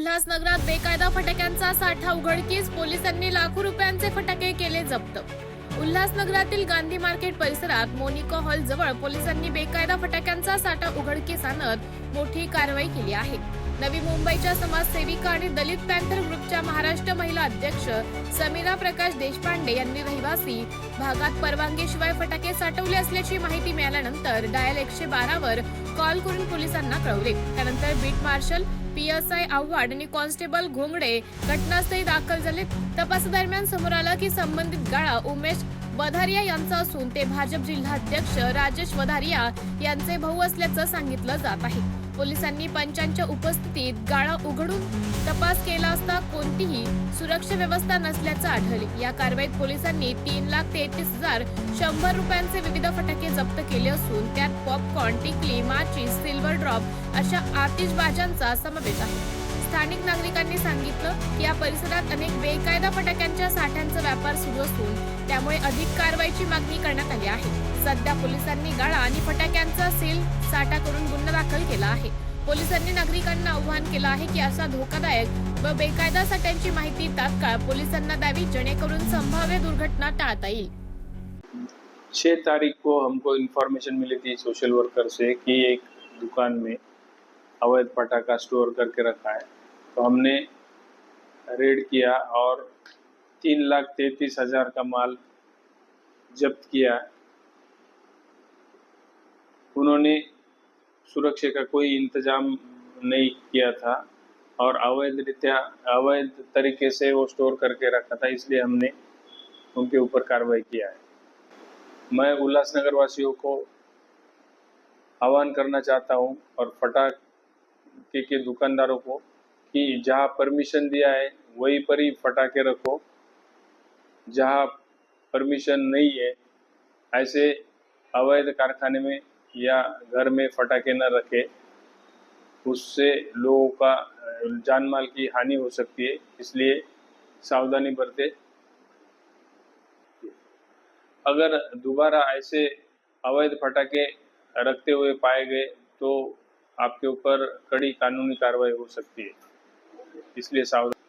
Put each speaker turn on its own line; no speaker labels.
उल्हासनगरात बेकायदा फटाक्यांचा साठा उघडकीस पोलिसांनी लाखो रुपयांचे फटाके केले जप्त. उल्हासनगरातील गांधी मार्केट परिसरात मोनिका हॉल जवळ पोलिसांनी बेकायदा फटाक्यांचा साठा उघडकीस आणत मोठी कारवाई केली आहे. नवी मुंबईच्या समाजसेविका आणि दलित पॅन्थर ग्रुपच्या महाराष्ट्र महिला अध्यक्ष समीरा प्रकाश देशपांडे यांनी रहिवासी भागात परवानगीशिवाय फटाके साठवले असल्याची माहिती मिळाल्यानंतर डायल एकशे बारावर कॉल करून पोलिसांना कळवले. त्यानंतर बीट मार्शल पीएसआय आव्हाड आणि कॉन्स्टेबल घोंगडे घटनास्थळी दाखल झाले. तपासादरम्यान समोर आलं की संबंधित गाळा उमेश वधारिया यांचा असून ते भाजप जिल्हाध्यक्ष राजेश वधारिया यांचे भाऊ असल्याचं सांगितलं जात आहे. पोलिसांनी पंचांच्या उपस्थितीत गाळा उघडून तपास केला असता कोणतीही सुरक्षा व्यवस्था नसल्याचं आढळले. या कारवाईत पोलिसांनी तीन लाख तेहतीस हजार शंभर रुपयांचे विविध फटाके जप्त केले असून त्यात पॉपकॉर्न टिकली माचीस सिल्वर ड्रॉप अशा आतिषबाजांचा समावेश आहे. स्थानिक नागरिकांनी सांगितलं की या परिसरात अनेक बेकायदा फटाक्यांच्या साठ्यांचा व्यापार सुरू असून त्यामुळे अधिक कारवाईची मागणी करण्यात आली आहे. सध्या पोलिसांनी गाळा आणि फटाक्यांचा सेल साठा करून गुन्हा दाखल केला आहे. पोलिसांनी नागरिकांना आव्हान केलं आहे की असा धोकादायक व बेकायदा साठ्यांची माहिती तात्काळ पोलिसांना द्यावी जेणेकरून संभाव्य दुर्घटना टाळता येईल.
छः तारीख को हमको इन्फॉर्मेशन मिली थी सोशल वर्कर से कि एक दुकान में अवैध पटाखा स्टोर करके रखा है। तो हमने रेड किया और तीन लाख तैतीस हज़ार का माल जब्त किया। उन्होंने सुरक्षा का कोई इंतज़ाम नहीं किया था और अवैध रीत्या, अवैध तरीके से वो स्टोर करके रखा था, इसलिए हमने उनके ऊपर कार्रवाई किया है। मैं उल्लासनगर वासियों को आह्वान करना चाहता हूँ और फटाके के दुकानदारों को कि जहाँ परमिशन दिया है, वहीं पर ही फटाके रखो। जहाँ परमिशन नहीं है, ऐसे अवैध कारखाने में या घर में फटाके न रखे, उससे लोगों का जान माल की हानि हो सकती है, इसलिए सावधानी बरते। अगर दोबारा ऐसे अवैध फटाके रखते हुए पाए गए तो आपके ऊपर कड़ी कानूनी कार्रवाई हो सकती है। इसलिए सावधान